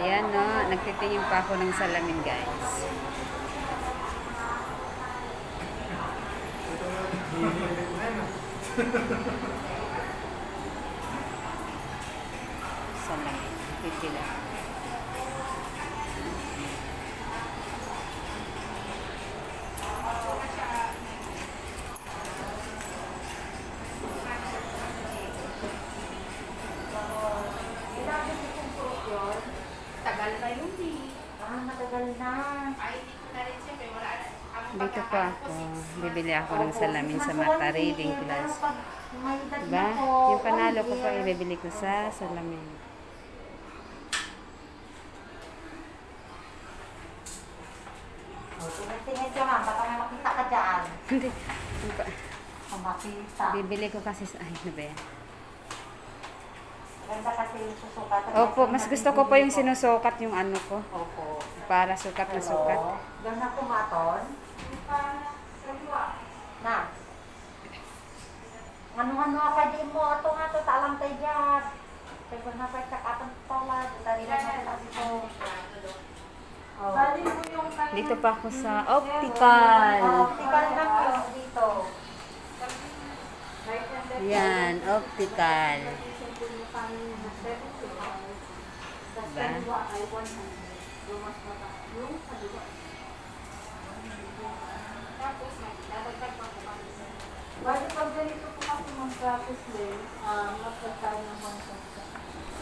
Ayan, no. Nagtitingin pa ako ng salamin, guys. Salamin. Pipila. Tagal na yun eh. Ah, matagal na. Ay, hindi ko na rin siyempre. Wala na. Dito pa ako. Bibili ako ng salamin sa mata reading class. May edad Diba? Yung panalo ko Oh, pa, ibibili ko sa salamin. Oh, Tingin-tingin ka ma'am, baka may makita ka dyan. Hindi. Makita. Bibili ko kasi sa... Ay, ano ba yan? Ganda kasi yung susukat. Opo, mas gusto ko pa yung sinusukat yung ano ko. Opo. Para sukat na sukat. Ganda kumaton. Na. Ano-ano ka di mo, ito nga to, talang tayo dyan. Kaya na pa kakatan pala, dali na sa ito. Oh. Bali mo yung Dito pa ako sa optical. Optical na po dito. Yan, optical. Diba? Bali pag ganito po kasi mga practice din, ah, magkakaroon ng mga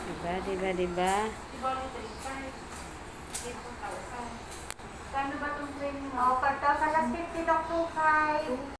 Diba, diba, diba? Diba, 35? 8,000. Kano ba itong training mo? Oh, 5,000 plus 50 lang po kay